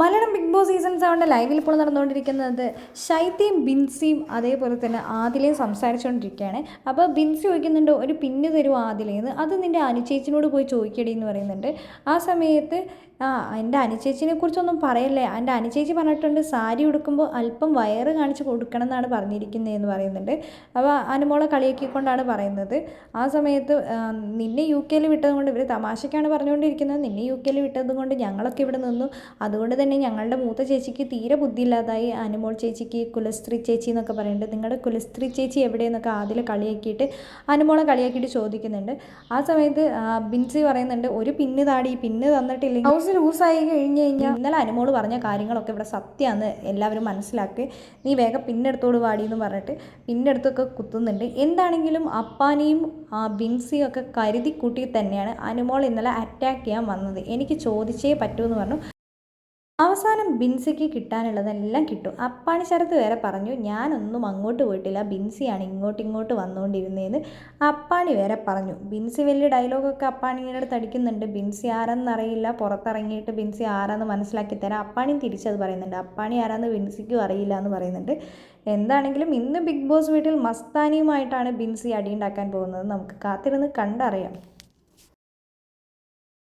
Malayalam Big Boss season സെവന്റെ ലൈവിൽ ഇപ്പോൾ നടന്നുകൊണ്ടിരിക്കുന്നത് ശൈത്യയും ബിൻസിയും അതേപോലെ തന്നെ ആദിലയും സംസാരിച്ചുകൊണ്ടിരിക്കുകയാണ്. അപ്പോൾ ബിൻസി ചോദിക്കുന്നുണ്ട് ഒരു പിന്ന് തരുമോ ആദിലേന്ന് അത് നിന്റെ അനുചേച്ചിനോട് പോയി ചോദിക്കടി എന്ന് പറയുന്നുണ്ട്. ആ സമയത്ത് ആ എന്റെ അനുചേച്ചിനെ കുറിച്ചൊന്നും പറയല്ലേ? എന്റെ അനുചേച്ചി പറഞ്ഞിട്ടുണ്ട് സാരി ഉടുക്കുമ്പോൾ അല്പം വയറ് കാണിച്ച് കൊടുക്കണം എന്നാണ് പറഞ്ഞിരിക്കുന്നത് എന്ന് പറയുന്നുണ്ട്. അപ്പോൾ അനുമോളെ കളിയാക്കിക്കൊണ്ടാണ് പറയുന്നത്. ആ സമയത്ത് നിന്നെ യു കെയിൽ വിട്ടത് കൊണ്ട് ഇവർ തമാശയ്ക്കാണ് പറഞ്ഞുകൊണ്ടിരിക്കുന്നത്. നിന്നെ യു കെയിൽ വിട്ടത് കൊണ്ട് ഞങ്ങളൊക്കെ ഇവിടെ നിന്നു. അതുകൊണ്ട് തന്നെ ഞങ്ങളുടെ മൂത്ത ചേച്ചിക്ക് തീരെ ബുദ്ധിയില്ലാതായി. അനുമോൾ ചേച്ചിക്ക് കുലസ്ത്രീ ചേച്ചി എന്നൊക്കെ പറയുന്നുണ്ട്. നിങ്ങളുടെ കുലസ്ത്രീ ചേച്ചി എവിടെയെന്നൊക്കെ ആദ്യം കളിയാക്കിയിട്ട് അനുമോളെ കളിയാക്കിയിട്ട് ചോദിക്കുന്നുണ്ട്. ആ സമയത്ത് ബിൻസി പറയുന്നുണ്ട് ഒരു പിന്ന് താടി പിന്ന് തന്നിട്ടില്ലെങ്കിൽ ഹൗസ് ലൂസായി കഴിഞ്ഞ് കഴിഞ്ഞാൽ ഇന്നലെ അനുമോൾ പറഞ്ഞ കാര്യങ്ങളൊക്കെ ഇവിടെ സത്യമാണ് എല്ലാവരും മനസ്സിലാക്കി. നീ വേഗം പിന്നെടുത്തോട് വാടി എന്ന് പറഞ്ഞിട്ട് പിന്നെടുത്തൊക്കെ കുത്തുന്നുണ്ട്. എന്താണെങ്കിലും അപ്പാനിയും ആ, ബിൻസിയും ഒക്കെ കരുതി കൂട്ടി തന്നെയാണ് അനുമോൾ ഇന്നലെ അറ്റാക്ക് ചെയ്യാൻ വന്നത്. എനിക്ക് ചോദിച്ചേ പറ്റൂ എന്ന് പറഞ്ഞു. അവസാനം ബിൻസിക്ക് കിട്ടാനുള്ളതെല്ലാം കിട്ടും. അപ്പാണി ശരത്ത് വരെ പറഞ്ഞു ഞാനൊന്നും അങ്ങോട്ട് പോയിട്ടില്ല. ബിൻസിയാണ് ഇങ്ങോട്ട് ഇങ്ങോട്ട് വന്നുകൊണ്ടിരുന്നതെന്ന് അപ്പാണി വരെ പറഞ്ഞു ബിൻസി വലിയ ഡയലോഗൊക്കെ അപ്പാണിയുടെ അടുത്ത് അടിക്കുന്നുണ്ട്. ബിൻസി ആരാന്നറിയില്ല. പുറത്തിറങ്ങിയിട്ട് ബിൻസി ആരാന്ന് മനസ്സിലാക്കി തരാം. അപ്പാണിയും തിരിച്ചത് പറയുന്നുണ്ട്. അപ്പാണി ആരാന്ന് ബിൻസിക്കും അറിയില്ല എന്ന് പറയുന്നുണ്ട്. എന്താണെങ്കിലും ഇന്ന് ബിഗ് ബോസ് വീട്ടിൽ മസ്താനിയുമായിട്ടാണ് ബിൻസി അടിയുണ്ടാക്കാൻ പോകുന്നത്. നമുക്ക് കാത്തിരുന്ന് കണ്ടറിയാം.